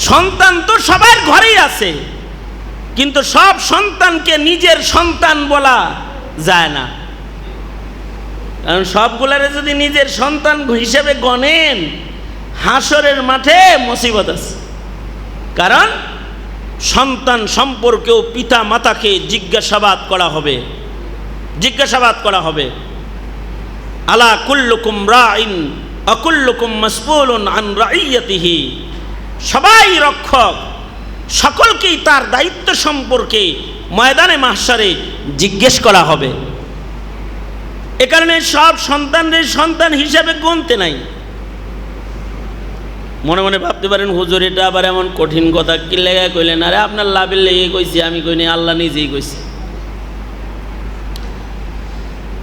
সন্তান তো সবার ঘরেই আছে। কিন্তু সব সন্তানকে নিজের সন্তান বলা যায় না। কারণ সবগুলারে যদি নিজের সন্তান হিসেবে গণেন, হাসরের মাঠে মুসিবত আছে। কারণ সন্তান সম্পর্কেও পিতা মাতাকে জিজ্ঞাসাবাদ করা হবে। জিজ্ঞাসাবাদ করা হবে। আলা কুল্লুকুম রাইন, অকুল্লুকুম মাসপুলুন আন রাইয়াতিহি। সবাই রক্ষক। সকলকেই তার দায়িত্ব সম্পর্কে ময়দানে মাহসারে জিজ্ঞেস করা হবে। এ কারণে সব সন্তানদের সন্তান হিসাবে গুনতে নাই। মনে মনে ভাবতে পারেন, হুজুর, এটা আবার এমন কঠিন কথা। কি লেগে কইলেন? আরে, আপনার লাভের লেগে কইছি, আমি কইনি, আল্লাহ নিজেই কইছি।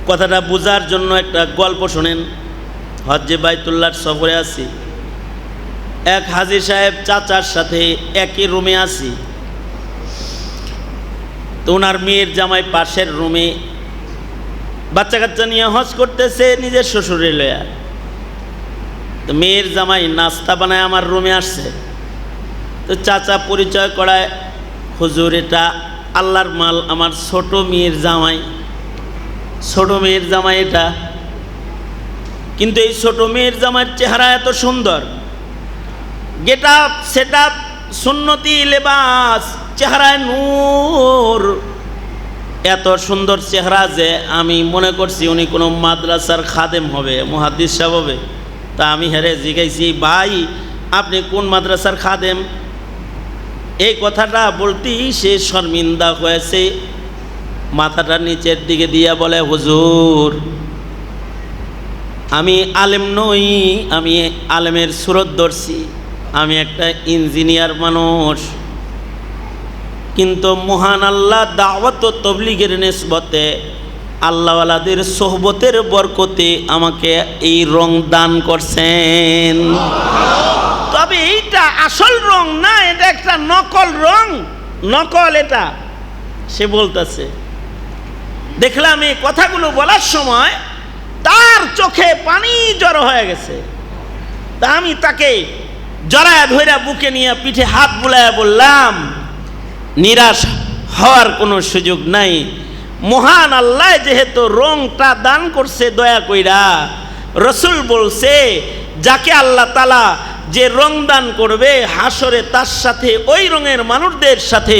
কথাটা বোঝার জন্য একটা গল্প শোনেন। হজ্জে বাইতুল্লাহর সফরে আছি। এক হাজি সাহেব চাচার সাথে একই রুমে আছি। তো ওনার মেয়ের জামাই পাশের রুমে বাচ্চা কাচ্চা নিয়ে হজ করতেছে নিজের শ্বশুরে লয়া। তো মেয়ের জামাই নাস্তা বানায় আমার রুমে আসছে। তো চাচা পরিচয় করায়, হুজুর, এটা আল্লাহর মাল আমার ছোট মেয়ের জামাই। ছোট মেয়ের জামাই এটা। কিন্তু এই ছোট মেয়ের জামাইয়ের চেহারা এত সুন্দর। গেট আপ সেট আপ সুন্নতি লেবাস চেহারায় নূর এত সুন্দর চেহারা যে আমি মনে করছি উনি কোনো মাদ্রাসার খাদেম হবে মহাদিস সাহেব হবে। তা আমি হেরে জিজ্ঞাসি ভাই, আপনি কোন মাদ্রাসার খাদেম? এই কথাটা বলতেই সে শর্মিন্দা হয়েছে, মাথাটা নিচের দিকে দিয়া বলে, হুজুর, আমি আলেম নই, আমি আলেমের সুরত ধরছি। আমি একটা ইঞ্জিনিয়ার মানুষ। কিন্তু মহান আল্লাহ দাওয়াত ও তবলিগের নেসবতে আল্লাহওয়ালাদের সোহবতের বরকতে আমাকে এই রং দান করছেন। তবে এইটা আসল রং না, এটা একটা নকল রং। নকল এটা, সে বলতেছে। দেখলাম এই কথাগুলো বলার সময় তার চোখে পানি জড়ো হয়ে গেছে। তা আমি তাকে জড়ায় ধইরা বুকে নিয়ে পিঠে হাত বুলায় বললাম, নিরাশ হওয়ার কোনো সুযোগ নাই। মহান আল্লাহ যেহেতু রংটা দান করছে, দয়া কইরা রসুল বলছে, যাকে আল্লাহ তালা যে রং দান করবে, হাসরে তার সাথে, ওই রঙের মানুষদের সাথে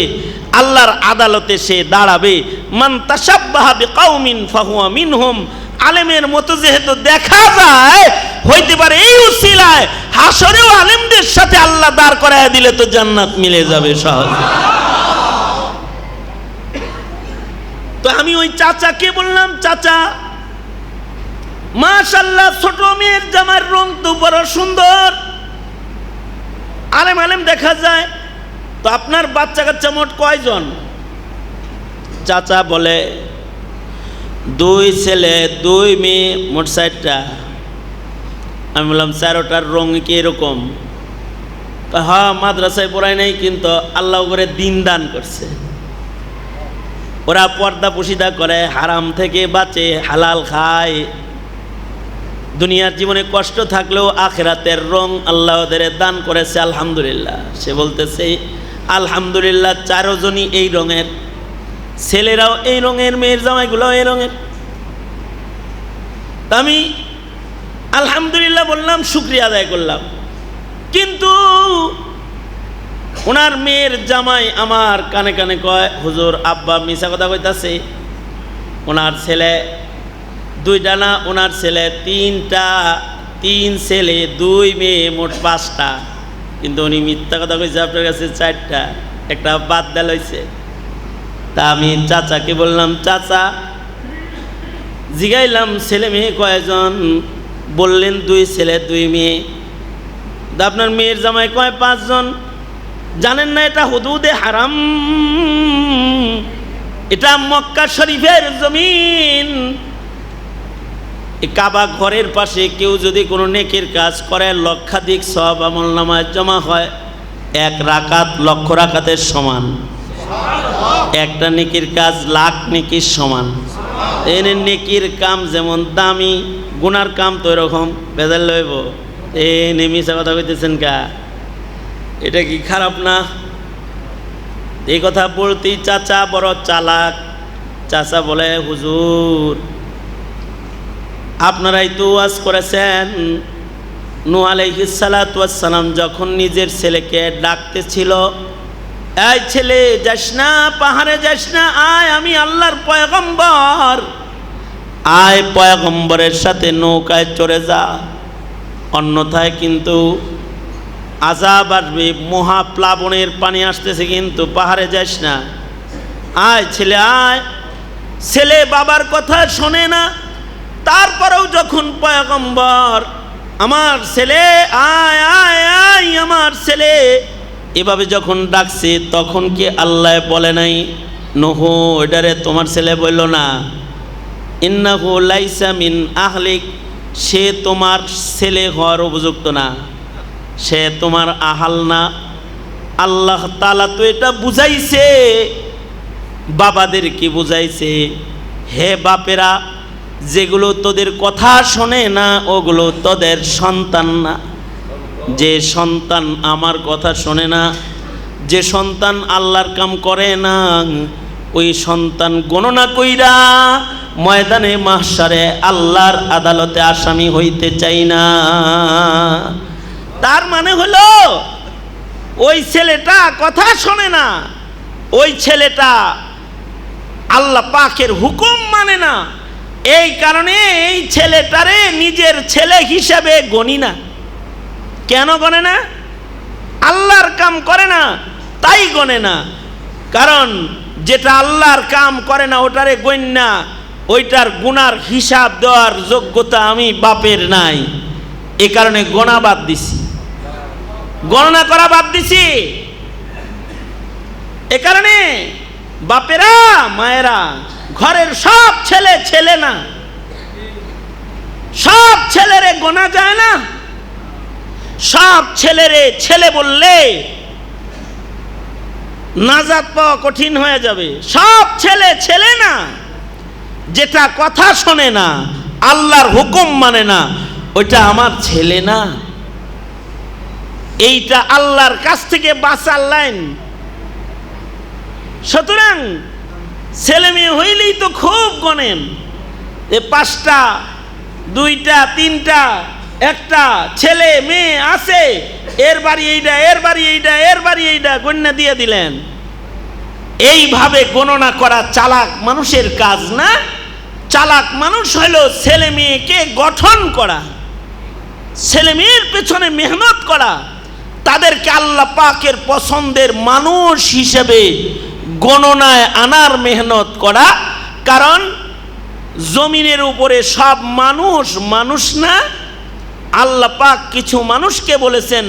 আল্লাহর আদালতে সে দাঁড়াবে। মান তাসাব্বাহাবে কাউমিন ফাহুয়া মিনহুম আলেমের মতো যেহেতু দেখা যায়, হইতে পারে এই উসিলায় হাসরেও আলেমদের সাথে আল্লাহ দাঁড় করায় দিলে তো জান্নাত মিলে যাবে সহজে। তো আমি ওই চাচাকে বললাম? চাচা মাশাল্লাহ ছোট মেয়ের জামার রং তো বড় সুন্দর। আলেম আলেম দেখা যায়। তো আপনার বাচ্চা কাচ্চা মোট কয়জন? চাচা বলে দুই ছেলে, দুই মেয়ে, মোট চারটা। আমি বললাম চারোটার রং কি এরকম হ্যাঁ মাদ্রাসায় পড়ায় নাই, কিন্তু আল্লাহ করে দিন দান করছে। ওরা পর্দা পুশিদা করে, হারাম থেকে বাঁচে, হালাল খায়। দুনিয়ার জীবনে কষ্ট থাকলেও আখেরাতের রং আল্লাহ দান করেছে, আলহামদুলিল্লাহ। সে বলতেছে, আলহামদুলিল্লাহ, চারোজনই এই রঙের ছেলেরাও এই রঙের, মেয়ের জামাইগুলো এই রঙের। আমি আলহামদুলিল্লাহ বললাম, শুক্রিয়া আদায় করলাম। কিন্তু ওনার মেয়ের জামাই আমার কানে কানে কয়, হুজুর, আব্বা মিশা কথা কইতাছে। ওনার ছেলে দুইটা না, ওনার ছেলে তিনটা, তিন ছেলে, দুই মেয়ে, মোট পাঁচটা। কিন্তু উনি মিথ্যা কথা কইছে, আপনার কাছে চারটা। একটা বাদ দেল হয়েছে তা আমি চাচাকে বললাম, চাচা, জিগাইলাম ছেলে মেয়ে কয়জন? বললেন, দুই ছেলে, দুই মেয়ে। তা আপনার মেয়ের জামাই কয়, পাঁচজন। জানেন না এটা হুদুদে হারাম? এটা মক্কা শরীফের জমিন। কাবা ঘরের পাশে কেউ যদি কোনো নেকের কাজ করে, লক্ষাধিক সব আমল নামায় জমা হয়, এক রাকাত, লক্ষ রাকাতের সমান। একটা নেকির কাজ লাখ নেকির সমান। এনে নেকির কাম যেমন দামি, গুনার কাম তো এরকম, বেজাল লইব এ নেমিসা কথা কইতেছেন কা? এটা কি খারাপ না? এই কথা বলতেই চাচা বড় চালাক। চাচা বলে, হুজুর, আপনারাই তো ওয়াজ করেছেন। নু আলাইহিসালাম যখন নিজের ছেলেকে ডাকতেছিল এই ছেলে, যাস না, পাহাড়ে যাস না, আয়, আমি আল্লাহর পয়গম্বর। আয়, পয়গম্বরের সাথে নৌকায় চড়ে যা। অন্যথায় কিন্তু আজাব আসবে, মহাপ্লাবনের পানি আসতেছে কিন্তু পাহাড়ে যাস না। আয়, ছেলে আয়। ছেলে বাবার কথা শোনে না। তারপরেও যখন পয়গম্বর, আমার ছেলে, আয় আয় আয়, আমার ছেলে এভাবে যখন ডাকছে, তখন কি আল্লাহ বলে নাই, নহু এটারে তোমার ছেলে বলল না। ইন্নাহু লাইসা মিন আহলিক, সে তোমার ছেলে হওয়ার উপযুক্ত না। সে তোমার আহাল না। আল্লাহ তালা তো এটা বুঝাইছে। বাবাদের কি বুঝাইছে? হে বাপেরা, যেগুলো তোদের কথা শোনে না, ওগুলো তোদের সন্তান না। যে সন্তান আমার কথা শোনে না, যে সন্তান আল্লাহর কাম করে না, ওই সন্তান গণনা কইরা ময়দানে মাসারে আল্লাহর আদালতে আসামি হইতে চাই না। তার মানে হলো, ওই ছেলেটা কথা শোনে না, ওই ছেলেটা আল্লাহ পাকের হুকুম মানে না। এই কারণে এই ছেলেটারে নিজের ছেলে হিসাবে গণি না। কেন গণে না? আল্লাহর কাম করে না, তাই গণে না। কারণ যেটা আল্লাহর কাম করে না, ওটারে গণ্যা। ওইটার গুনার হিসাব দেওয়ার যোগ্যতা আমি বাপের নাই। এ কারণে গণা বাদ দিছি। গণনা করা বাদ দিছি। এ কারণে বাপেরা, মায়েরা, ঘরের সব ছেলে ছেলে না। সব ছেলেরে গোনা যায় না। সব ছেলেরে ছেলে বললে নাজাত পাওয়া কঠিন হয়ে যাবে। সব ছেলে ছেলে না, যেটা কথা শোনে না, আল্লাহর হুকুম মানে না, ওইটা আমার ছেলে না। এইটা আল্লাহর কাছ থেকে বাঁচার লাইন। সুতরাং ছেলে মেয়ে হইলেই তো খুব গণেন এ পাঁচটা, দুইটা, তিনটা একটা ছেলে, মেয়ে আছে, এর বাড়ি এইটা এর বাড়ি এইটা এর বাড়ি এইটা গণ্যা দিয়ে দিলেন। এইভাবে গণনা করা চালাক মানুষের কাজ না? চালাক মানুষ হইল ছেলে মেয়েকে গঠন করা, ছেলে মেয়ের পেছনে মেহনত করা। তাদেরকে আল্লাহ পাকের পছন্দের মানুষ হিসেবে গণনায় আনার মেহনত করা। কারণ জমিনের উপরে সব মানুষ মানুষ না? আল্লাহ পাক কিছু মানুষকে বলেছেন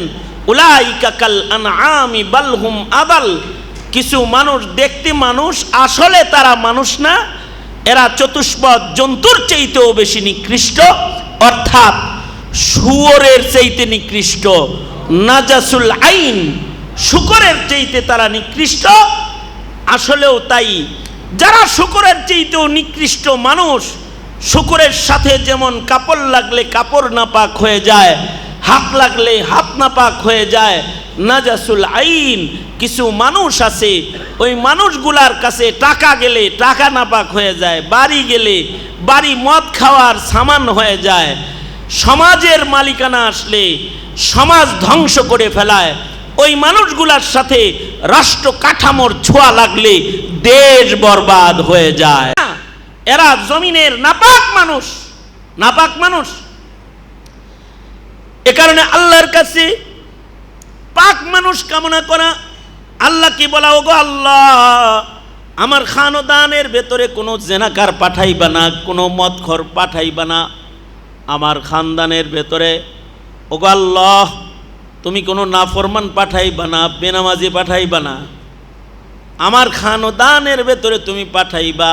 উলাইকাকাল আনআমি বালহুম আদাল। কিছু মানুষ, দেখতে মানুষ, আসলে তারা মানুষ না, এরা চতুষ্পদ জন্তুর চাইতেও বেশি নিকৃষ্ট, অর্থাৎ শুয়োরের চাইতে নিকৃষ্ট, নাজাসুল আইন, শুকরের চাইতে তারা নিকৃষ্ট, আসলেও তাই, যারা শুকরের চাইতেও নিকৃষ্ট মানুষ শুকরের সাথে যেমন কাপড় লাগলে কাপড় নাপাক হয়ে যায়, হাত লাগলে হাত নাপাক হয়ে যায়, নাজাসুল আইন, কিছু মানুষ আছে, ওই মানুষগুলার কাছে টাকা গেলে টাকা নাপাক হয়ে যায়, বাড়ি গেলে বাড়ি মদ খাওয়ার সামান হয়ে যায়, সমাজের মালিকানা আসলে সমাজ ধ্বংস করে ফেলায়, ওই মানুষগুলার সাথে রাষ্ট্র কাঠামোর ছোঁয়া লাগলে দেশ বরবাদ হয়ে যায়। এরা জমিনের নাপাক মানুষ নাপাক মানুষ। এ কারণে আল্লাহর কাছে পাক মানুষ কামনা করা আল্লাহ কি বলা, ওগো আল্লাহ, আমার খানদানের ভেতরে কোনো জেনাকার পাঠাইবা না, কোনো মদখর পাঠাইবা না। আমার খানদানের ভেতরে, ওগো আল্লাহ, তুমি কোনো নাফরমান পাঠাইবা না, বেনামাজি পাঠাইবা না। আমার খানদানের ভেতরে তুমি পাঠাইবা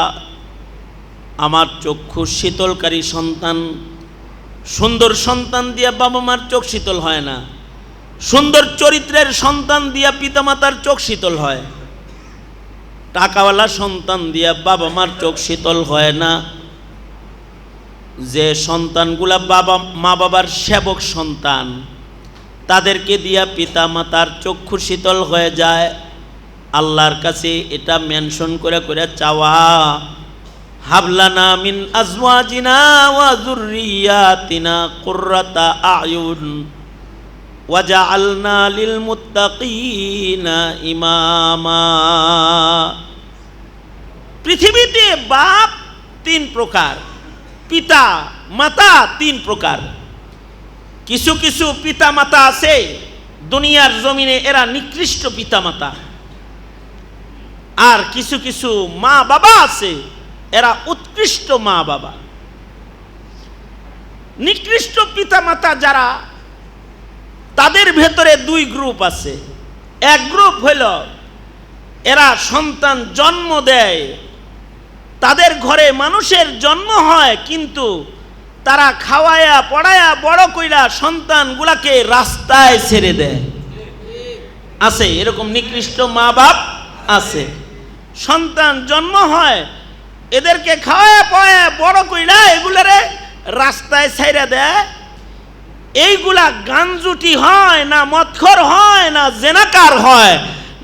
আমার চক্ষু শীতলকারী সন্তান, সুন্দর সন্তান দিয়া বাবা মার চোখ শীতল হয় না। সুন্দর চরিত্রের সন্তান দিয়া পিতামাতার চোখ শীতল হয়। টাকাওয়ালা সন্তান দিয়া বাবা মার চোখ শীতল হয় না। যে সন্তানগুলা বাবা মা বাবার সেবক সন্তান, তাদেরকে দিয়া পিতা মাতার চক্ষু শীতল হয়ে যায়। আল্লাহর কাছে এটা মেনশন করে করে চাওয়া। হাবলানা মিন আজওয়াজিনা ওয়া যুররিয়াতিনা কুররাতা আয়ুন ওয়াজআলনা লিল মুত্তাকিনা ইমামা। পৃথিবীতে বাপ তিন প্রকার, পিতা মাতা তিন প্রকার। কিছু কিছু পিতা মাতা আছে, দুনিয়ার জমিনে এরা নিকৃষ্ট পিতা মাতা আর কিছু কিছু মা বাবা আছে এরা উৎকৃষ্ট মা বাবা। নিকৃষ্ট পিতা মাতা যারা, তাদের ভেতরে দুই গ্রুপ আছে। এক গ্রুপ হইল, এরা সন্তান জন্ম দেয়, তাদের ঘরে মানুষের জন্ম হয়, কিন্তু তারা খাওয়ায়া, পড়ায়া, বড় কইরা সন্তানগুলাকে রাস্তায় ছেড়ে দেয়। আছে, এরকম নিকৃষ্ট মা বাপ আছে। সন্তান জন্ম হয় এদেরকে খাওয়ায়া পড়ায়া বড় কইরা এগুলারে রাস্তায় ছেড়ে দেয়। এইগুলা গাঞ্জুটি হয় না মৎখর হয় না জেনাকার হয়,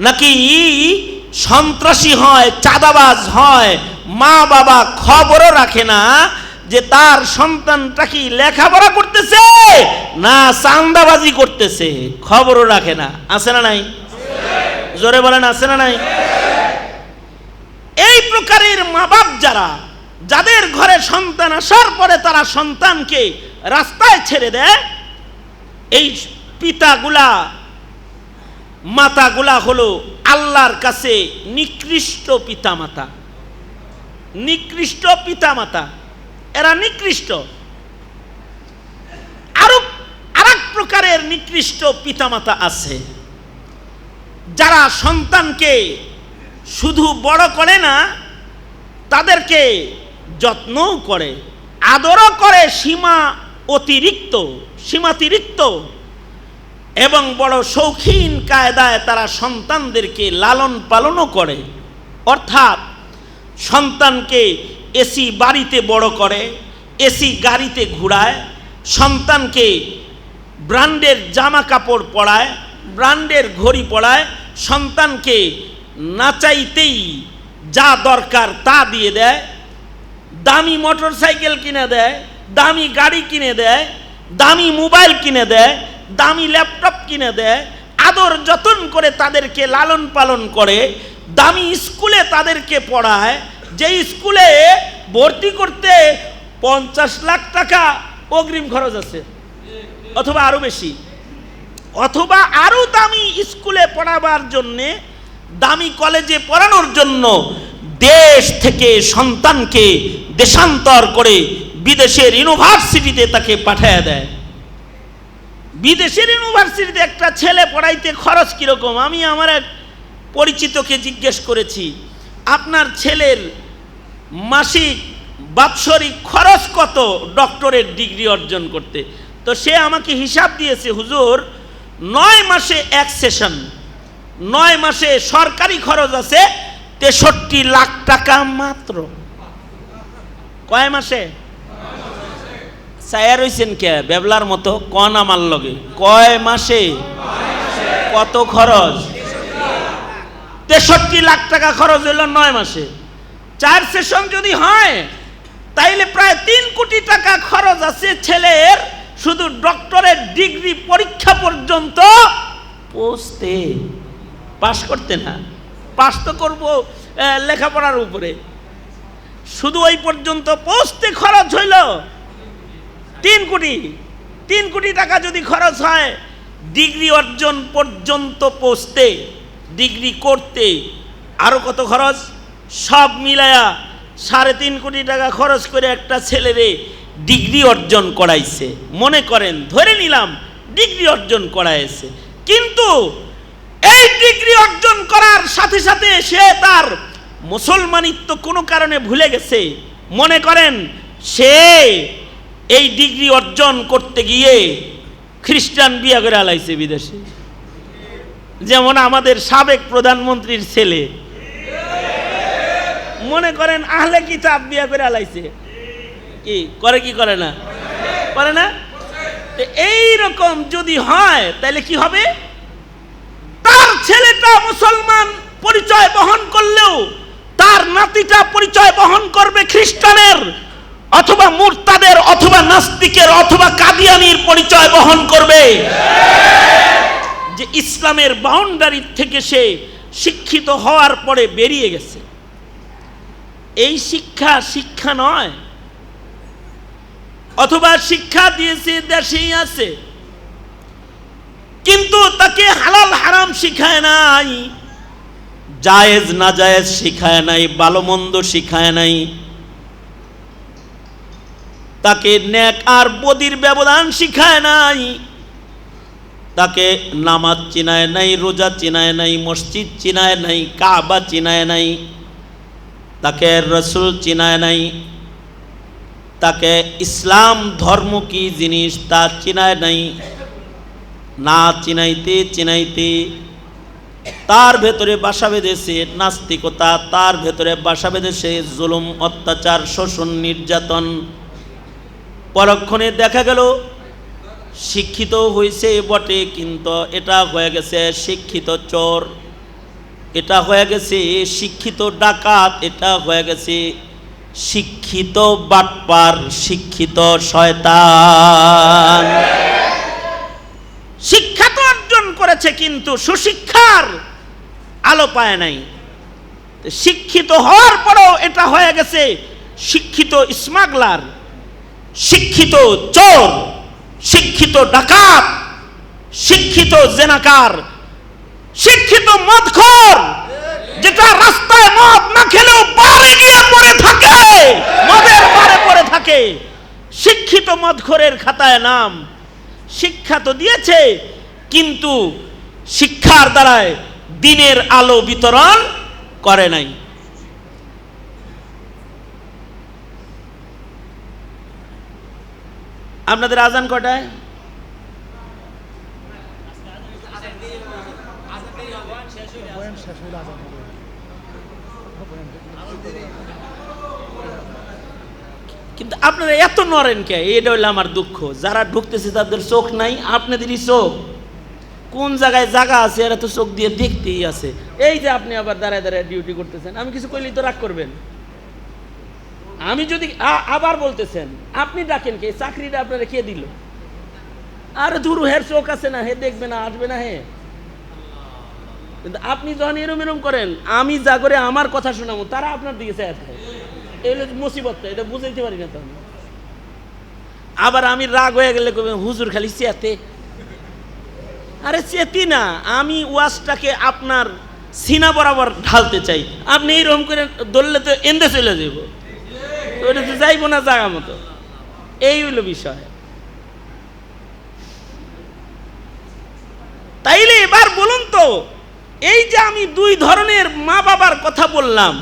নাকি সন্ত্রাসী হয়, চাঁদাবাজ হয়, মা বাবা খবরও রাখে না যে তার সন্তানটা কি লেখাপড়া করতেছে না চান্দাবাজি করতেছে, খবরও রাখে না। আছে না নাই? জোরে বলেন, আছে না নাই? এই প্রকারের মা বাপ যারা, যাদের ঘরে সন্তান আসার পরে তারা সন্তানকে রাস্তায় ছেড়ে দেয়, এই পিতাগুলা, মাতাগুলা হলো আল্লাহর কাছে নিকৃষ্ট পিতামাতা। নিকৃষ্ট পিতামাতা। এরা নিকৃষ্ট। আরও, আরেক প্রকারের নিকৃষ্ট পিতামাতা আছে, যারা সন্তানকে শুধু বড় করে না, তাদেরকে যত্নও করে, আদরও করে সীমা অতিরিক্ত, সীমাতিরিক্ত। এবং বড় শৌখিন কায়দায় তারা সন্তানদেরকে লালন পালনও করে। অর্থাৎ সন্তানকে এসি বাড়িতে বড় করে এসি গাড়িতে ঘুরায়, সন্তানকে ব্র্যান্ডের জামা কাপড় পরায়, ব্র্যান্ডের ঘড়ি পরায়, সন্তানকে নাচাইতেই যা দরকার তা দিয়ে দেয়, দামি মোটর সাইকেল কিনে দেয়, দামি গাড়ি কিনে দেয়, দামি মোবাইল কিনে দেয়, দামি ল্যাপটপ কিনে দেয়, আদর যতন করে তাদেরকে লালন পালন করে, দামি স্কুলে তাদেরকে পড়ায়, যে স্কুলে ভর্তি করতে পঞ্চাশ লাখ টাকা অগ্রিম খরচ আছে, অথবা আরও বেশি, অথবা আরও দামি স্কুলে পড়াবার জন্যে দামি কলেজে পড়ানোর জন্য দেশ থেকে সন্তানকে দেশান্তর করে বিদেশের ইউনিভার্সিটিতে তাকে পাঠায় দেয়। বিদেশের ইউনিভার্সিটিতে একটা ছেলে পড়াইতে খরচ কীরকম? আমি আমার এক পরিচিতকে জিজ্ঞেস করেছি, আপনার ছেলের মাসিক বাৎসরিক খরচ কত ডক্টরেট ডিগ্রি অর্জন করতে? তো সে আমাকে হিসাব দিয়েছে, হুজুর, নয় মাসে এক সেশন। নয় মাসে সরকারি খরচ আছে তেষট্টি লাখ টাকা মাত্র। কয় মাসে? সায়ার হইছেন কে? বেবলার মতো কন আমার লগে? কয় মাসে? কত খরচ? তেষট্টি লাখ টাকা খরচ হইল নয় মাসে। চার সেশন যদি হয়, তাইলে প্রায় তিন কোটি টাকা খরচ আছে ছেলের, শুধু ডক্টরের ডিগ্রি পরীক্ষা পর্যন্ত পৌঁছতে। পাশ করতে না। পাশ তো করব লেখাপড়ার উপরে। শুধু ওই পর্যন্ত পৌঁছতে খরচ হইল। তিন কোটি তিন কোটি টাকা যদি খরচ হয়, ডিগ্রি অর্জন পর্যন্ত পৌঁছতে, ডিগ্রি করতে আরও কত খরচ? সব মিলায়া সাড়ে তিন কোটি টাকা খরচ করে একটা ছেলেরে ডিগ্রি অর্জন করাইছে। মনে করেন, ধরে নিলাম, ডিগ্রি অর্জন করাইছে। কিন্তু এই ডিগ্রি অর্জন করার সাথে সাথে সে তার মুসলমানিত্ব কোনো কারণে ভুলে গেছে। মনে করেন, সে এই ডিগ্রি অর্জন করতে গিয়ে খ্রিস্টান বিয়া করে আলাইছে বিদেশে। যেমন আমাদের সাবেক প্রধানমন্ত্রীর ছেলে। মনে করেন, আহলে কিতাব বিয়া করে আলাইছে। কি? করে কি করে না? করে না? এই রকম যদি হয়, তাহলে কি হবে? ছেলেটা মুসলমান পরিচয় বহন করলেও তার নাতিটা পরিচয় বহন করবে খ্রিস্টানের, অথবা মুরতাদের, অথবা নাস্তিকের, অথবা কাদিয়ানির পরিচয় বহন করবে। যে ইসলামের বাউন্ডারি থেকে সে শিক্ষিত হওয়ার পরে বেরিয়ে গেছে। এই শিক্ষা শিক্ষা নয়। অথবা শিক্ষা দিয়েছে, দেশেই আছে। কিন্তু তাকে হালাল হারাম শিখায় নাই। জায়েজ না জায়েজ শিখায় নাই, ভালো মন্দ শিখায় নাই। তাকে ন্যাক আর বদির ব্যবধান শিখায় নাই। তাকে নামাজ চিনায় নাই, রোজা চিনায় নাই, মসজিদ চিনায় নাই, কাবা চিনায় নাই। তাকে রসুল চিনায় নাই। তাকে ইসলাম ধর্ম কি জিনিস তা চিনায় নাই। না চিনাইতে চিনাইতে তার ভেতরে বাসা বেঁধেছে নাস্তিকতা, তার ভেতরে বাসা বেঁধেছে জুলুম, অত্যাচার, শোষণ, নির্যাতন। পরক্ষণে দেখা গেল, শিক্ষিত হয়েছে বটে, কিন্তু এটা হয়ে গেছে শিক্ষিত চোর। এটা হয়ে গেছে শিক্ষিত ডাকাত, এটা হয়ে গেছে শিক্ষিত বাটপার, শিক্ষিত শয়তান। শিক্ষা তো অর্জন করেছে, কিন্তু সুশিক্ষার আলো পায় নাই। শিক্ষিত হওয়ার পরেও এটা হয়ে গেছে শিক্ষিত স্মাগলার, শিক্ষিত চোর, শিক্ষিত ডাকাত, শিক্ষিত জেনাকার, শিক্ষিত মদখোর, যেটা রাস্তায় মদ না খেলেও বারে গিয়ে পড়ে থাকে, মদের বারে পড়ে থাকে। শিক্ষিত মদখোরের খাতায় নাম শিক্ষা তো দিয়েছে কিন্তু শিক্ষার দ্বারায় দিনের আলো বিতরণ করে নাই। আপনাদের আজান কটায়? কিন্তু আপনারা এত নরেন কে? এটা হইল আমার দুঃখ। যারা ঢুকতেছে তাদের চোখ নাই, আপনাদেরই চোখ। কোন জায়গায় জায়গা আছে, এরা তো চোখ দিয়ে দেখতেই আছে। এই যে আপনি আবার দাঁড়ায় দাঁড়ায় ডিউটি করতেছেন, আমি কিছু কইলেই তো রাগ করবেন। আমি যদি আবার বলতেছেন, আপনি ডাকেন কে? চাকরিটা আপনারা কে দিল? আর দূর হের চোখ আছে না, হে দেখবে না, আসবে না হে। কিন্তু আপনি যখন এরম এরম করেন, আমি যা করে আমার কথা শোনাবো, তারা আপনার দিকে চায় এই হলো মুসিবতটা এটা বুঝাইতে পারি না তখন আবার আমি রাগ হয়ে গেলে হুজুর খালি চেতে। আরে চেতি না, আমি ওয়াজটাকে আপনার সিনা বরাবর ঢালতে চাই। আপনি এইরকম করে ধরলে তো এন্দে চলে যাব ওটা তো যাইব না জায়গা মতো। এই হইল বিষয়। তাইলে এবার বলুন তো, এই যে আমি দুই ধরনের মা বাবার কথা বললাম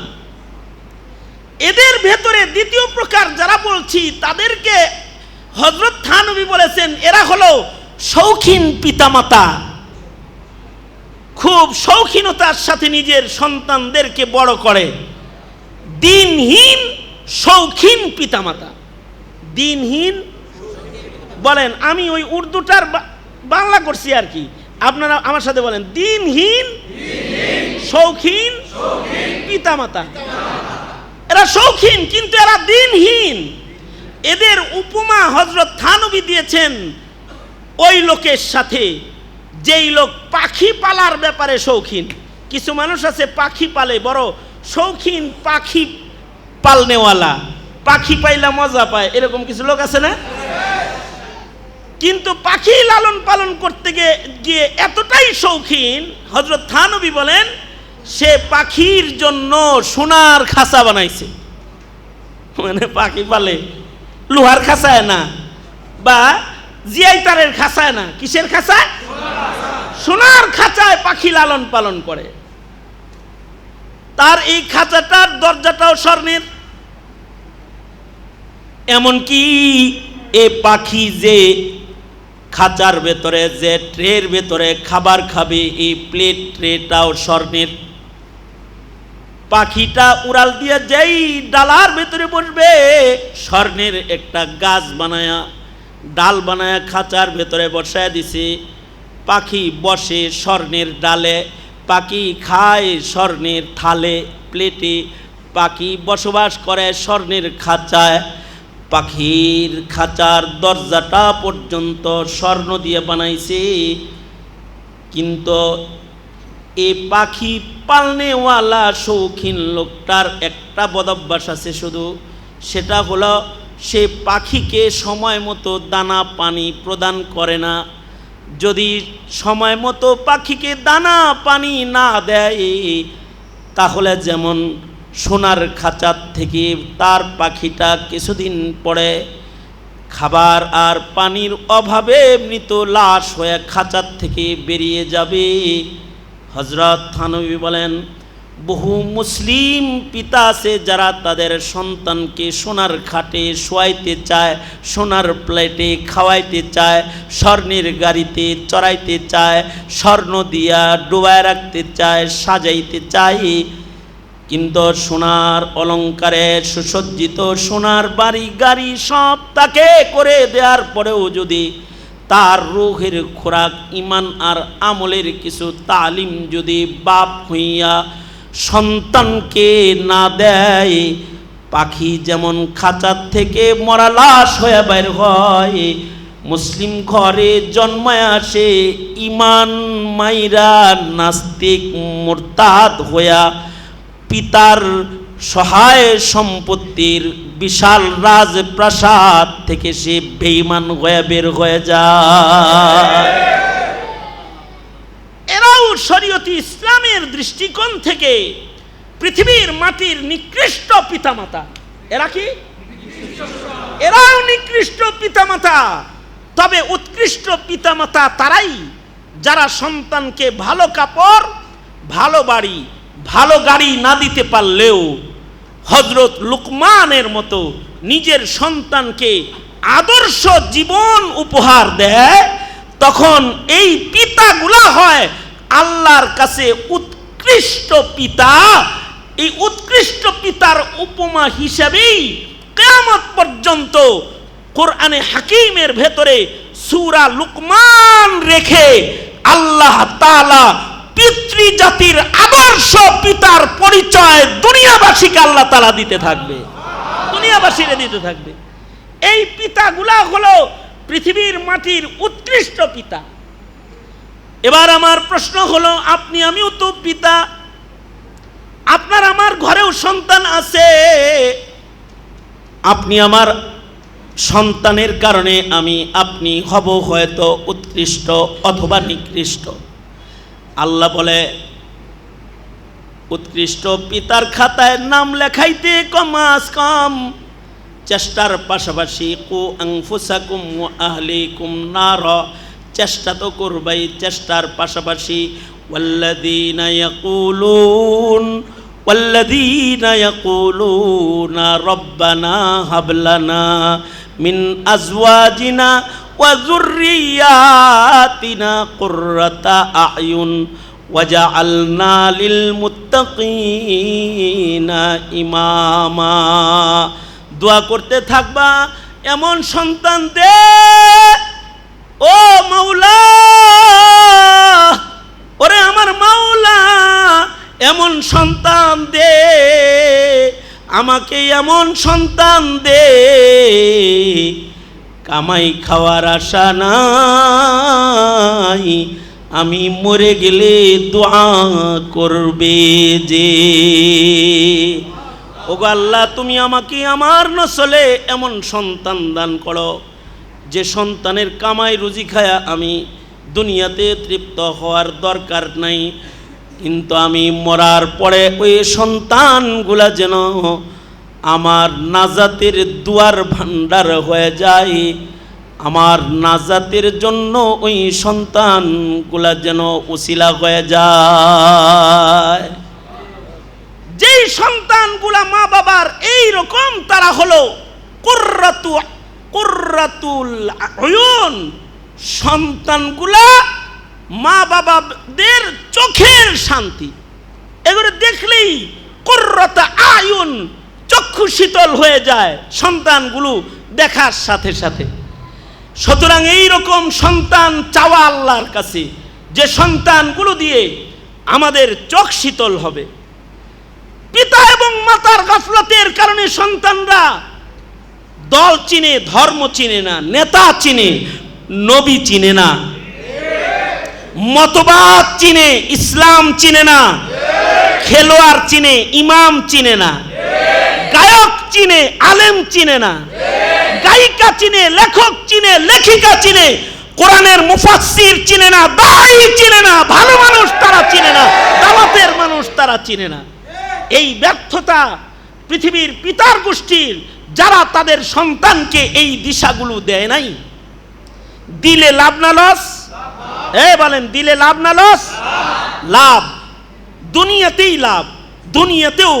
এদের ভেতরে দ্বিতীয় প্রকার যারা বলছি তাদেরকে হজরত থানবী বলেছেন এরা হলো শৌখিন পিতামাতা। খুব শৌখিনতার সাথে নিজের সন্তানদেরকে বড় করে। দিনহীন শৌখিন পিতামাতা। দিনহীন বলেন আমি ওই উর্দুটার বাংলা করছি আর কি। আপনারা আমার সাথে বলেন দিনহীন শৌখিন পিতামাতা। এরা শৌখিন, কিন্তু এরা দিনহীন। এদের উপমা হজরত থানবী দিয়েছেন ওই লোকের সাথে, যেই লোক পাখি পালার ব্যাপারে শৌখিন। কিছু মানুষ আছে পাখি পালে, বড় শৌখিন পাখি পালনেওয়ালা। পাখি পাইলা মজা পায়, এরকম কিছু লোক আছে না? কিন্তু পাখি লালন পালন করতে গিয়ে গিয়ে এতটাই শৌখিন হজরত থানবী বলেন সে পাখির জন্য সোনার খাঁচা বানাইছে। মানে পাখি পালে, লোহার খাঁচায় না, বা জিআই তারের খাঁচায় না, কিসের খাঁচায়? সোনার খাঁচায় পাখি লালন পালন করে। তার এই খাঁচাটার দরজাটাও স্বর্ণের। এমনকি এ পাখি যে খাঁচার ভেতরে, যে ট্রের ভেতরে খাবার খাবে, এই প্লেট ট্রেটাও স্বর্ণের। পাখিটা উড়াল দিয়ে যেই ডালার ভেতরে বসবে, স্বর্ণের একটা গাছ বানায়া, ডাল বানায় খাঁচার ভেতরে বসায় দিছি। পাখি বসে স্বর্ণের ডালে, পাখি খায় স্বর্ণের থালে, প্লেটে। পাখি বসবাস করে স্বর্ণের খাঁচায়। পাখির খাঁচার দরজাটা পর্যন্ত স্বর্ণ দিয়ে বানাইছে। কিন্তু এই পাখি পালনেওয়ালা শৌখিন লোকটার একটা বদভ্যাস আছে শুধু। সেটা হলো সে পাখিকে সময় মতো দানা পানি প্রদান করে না। যদি সময় মতো পাখিকে দানা পানি না দেয়, তাহলে যেমন সোনার খাঁচার থেকে তার পাখিটা কিছুদিন পরে খাবার আর পানির অভাবে মৃত লাশ হয়ে খাঁচার থেকে বেরিয়ে যাবে। হজরত থানবী বলেন, বহু মুসলিম পিতা আছে যারা তাদের সন্তানকে সোনার খাটে শোয়াইতে চায়, সোনার প্লেটে খাওয়াইতে চায়, স্বর্ণের গাড়িতে চড়াইতে চায়, স্বর্ণ দিয়া ডুবায় রাখতে চায়, সাজাইতে চায়। কিন্তু সোনার অলঙ্কারে সুসজ্জিত সোনার বাড়ি গাড়ি সব তাকে করে দেওয়ার পরেও যদি তার রুহের খোরাক ইমান আর আমলের কিছু তালিম যদি বাপ হইয়া সন্তানকে না দেয়, পাখি যেমন খাঁচার থেকে মরা লাশ হয়ে বের হয়, মুসলিম ঘরে জন্মায় আসে ইমান মাইরা নাস্তিক মোরতাদ হইয়া পিতার সহায় সম্পত্তির বিশাল রাজপ্রাসাদ থেকে সে বেইমান হয়ে বের হয়ে যায়। এরাও শরীয়তি ইসলামের দৃষ্টিকোণ থেকে পৃথিবীর মাটির নিকৃষ্ট পিতামাতা। এরা কি? এরাও নিকৃষ্ট পিতামাতা। তবে উৎকৃষ্ট পিতামাতা তারাই যারা সন্তানকে ভালো কাপড়, ভালো বাড়ি ভালো গাড়ি না দিতে পারলেও হজরত লুকমানের মতো নিজের সন্তানকে আদর্শ জীবন উপহার দেয়, তখন এই পিতাগুলা হয় আল্লাহর কাছে উৎকৃষ্ট পিতা। এই উৎকৃষ্ট পিতার উপমা হিসাবেই কেয়ামত পর্যন্ত কোরআনে হাকিমের ভেতরে সুরা লুকমান রেখে আল্লাহ তাআলা পিতৃজাতির আদর্শ পিতার পরিচয় দুনিয়াবাসীকে আল্লাহ তালা দিতে থাকবে। দুনিয়াবাসীরে দিতে থাকবে। এই পিতাগুলা হলো পৃথিবীর মাটির উৎকৃষ্ট পিতা। এবার আমার প্রশ্ন হলো, আপনি আমিও তো পিতা। আপনার আমার ঘরেও সন্তান আছে। আপনি আমার সন্তানের কারণে আমি আপনি হব হয়তো উৎকৃষ্ট অথবা নিকৃষ্ট। আল্লাহ বলে উৎকৃষ্ট পিতার খাতায় নাম লেখাইতে কমাস কম চেষ্টার পাশাপাশি কু আংফুসাকুম আহলিকুম নার চেষ্টা তো করবাই চেষ্টার পাশাপাশি والذين يقولون والذين يقولون ربنا هب لنا من أزواجنا وذرياتنا قرة أعين وجعلنا للمتقين إماما দোয়া করতে থাকবা এমন সন্তান দে ও মাওলা ওরে আমার মাওলা এমন সন্তান দে আমাকে এমন সন্তান দে কামাই খাওয়ার আশা নাই। আমি মরে গেলে দোয়া করবে যে। ওগো আল্লাহ, তুমি আমাকে আমার নসলে এমন সন্তান দান করো। যে সন্তানের কামাই রুজি খায়া আমি দুনিয়াতে তৃপ্ত হওয়ার দরকার নাই। কিন্তু আমি মরার পরে ওই সন্তানগুলা যেন আমার নাজাতের দুয়ার ভান্ডার হয়ে যায়। আমার নাজাতের জন্য ওই সন্তানগুলা যেন উসিলা হয়ে যায়। যেই সন্তানগুলা মা বাবার এই রকম তারা হলো, কুর্রাতু, কুর্রাতুল আয়ুন। সন্তানগুলা মা বাবাদের চোখের শান্তি। এগুলো দেখলেই কুর্রতা আয়ুন চক্ষু শীতল হয়ে যায় সন্তানগুলো দেখার সাথে সাথে। সুতরাং এই রকম সন্তান চাওয়া আল্লাহর কাছে, যে সন্তানগুলো দিয়ে আমাদের চোখ শীতল হবে। পিতা এবং মাতার গাফলতের কারণে সন্তানরা দল চিনে, ধর্ম চিনে না, নেতা চিনে, নবী চিনে না। মতবাদ চিনে, ইসলাম চিনে না। খেলোয়াড় চিনে, ইমাম চিনে না। গায়ক চিনে, আলেম চিনে না। গায়িকা চিনে, লেখক চিনে, লেখিকা চিনে। কোরআনের মুফাসসির চিনে না দাই চিনে না, ভালো মানুষ তারা চিনে না দাওয়াতের মানুষ তারা চিনে না। এই ব্যর্থতা পৃথিবীর পিতার গোষ্ঠীর, যারা তাদের সন্তানকে এই দিশাগুলো দেয় নাই। দিলে লাভ না লস? এ বলেন, দিলে লাভ না লস? লাভ। দুনিয়াতেই লাভ, দুনিয়াতেও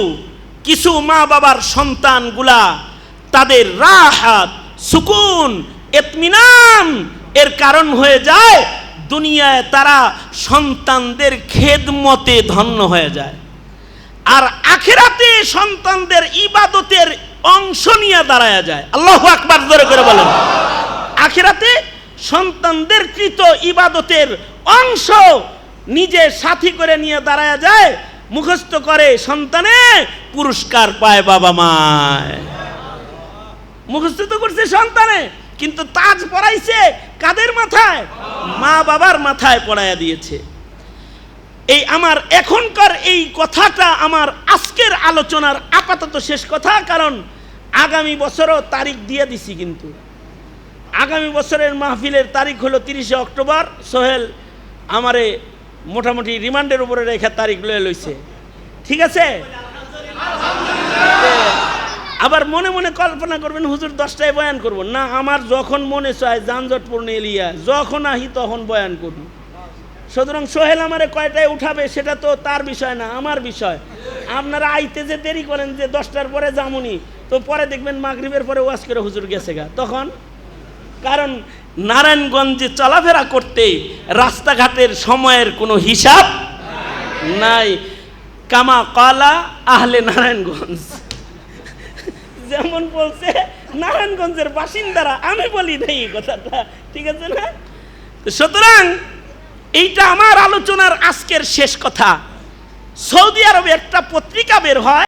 কিছু মা বাবার সন্তানগুলা তাদের রাহাত সুকুন, এতমিনান এর কারণ হয়ে যায় দুনিয়ায় তারা সন্তানদের খেদমতে ধন্য হয়ে যায়। আর আখেরাতে সন্তানদের ইবাদতের অংশ নিয়ে দাঁড়ায় যায়। আল্লাহ আকবার ধরে করে বলেন। আখেরাতে সন্তানদের কৃত ইবাদতের অংশ নিজে সাথী করে নিয়ে দাঁড়ায় যায়। মুখস্থ করে, সন্তানে পুরস্কার পায় বাবা মায় মুখস্থ তো করছে সন্তানে, কিন্তু তাজ পড়াইছে কাদের মাথায়? মা বাবার মাথায় পড়াইয়া দিয়েছে। এই আমার এখনকার এই কথাটা আমার আজকের আলোচনার আপাতত শেষ কথা, কারণ আগামী বছরও তারিখ দিয়ে দিছি কিন্তু। আগামী বছরের মাহফিলের তারিখ হলো তিরিশে অক্টোবর। সোহেল আমারে মোটামুটি রিমান্ডের উপরে রেখে তারিখ লয়ে লইছে। ঠিক আছে? আবার মনে মনে কল্পনা করবেন, হুজুর দশটায় বয়ান করব। না, আমার যখন মনে চায় যানজটপূর্ণ এলিয়া, যখন আহি তখন বয়ান করব। সুতরাং সোহেল আমারে কয়টায় উঠাবে সেটা তো তার বিষয় না, আমার বিষয়। আপনারা আইতে যে দেরি করেন যে দশটার পরে জামুনি তো পরে দেখবেন মাগরিবের পরে ওয়াজ করে হুজুর গেছে গা। তখন? কারণ নারায়ণগঞ্জে চলাফেরা করতে রাস্তাঘাটের সময়ের কোনো হিসাব নাই। কামা কলা আহলে নারায়ণগঞ্জ। যেমন বলছে, নারায়ণগঞ্জের বাসিন্দারা, আমি বলি নাই এই কথাটা, ঠিক আছে না? সুতরাং এইটা আমার আলোচনার আজকের শেষ কথা। সৌদি আরবে একটা পত্রিকা বের হয়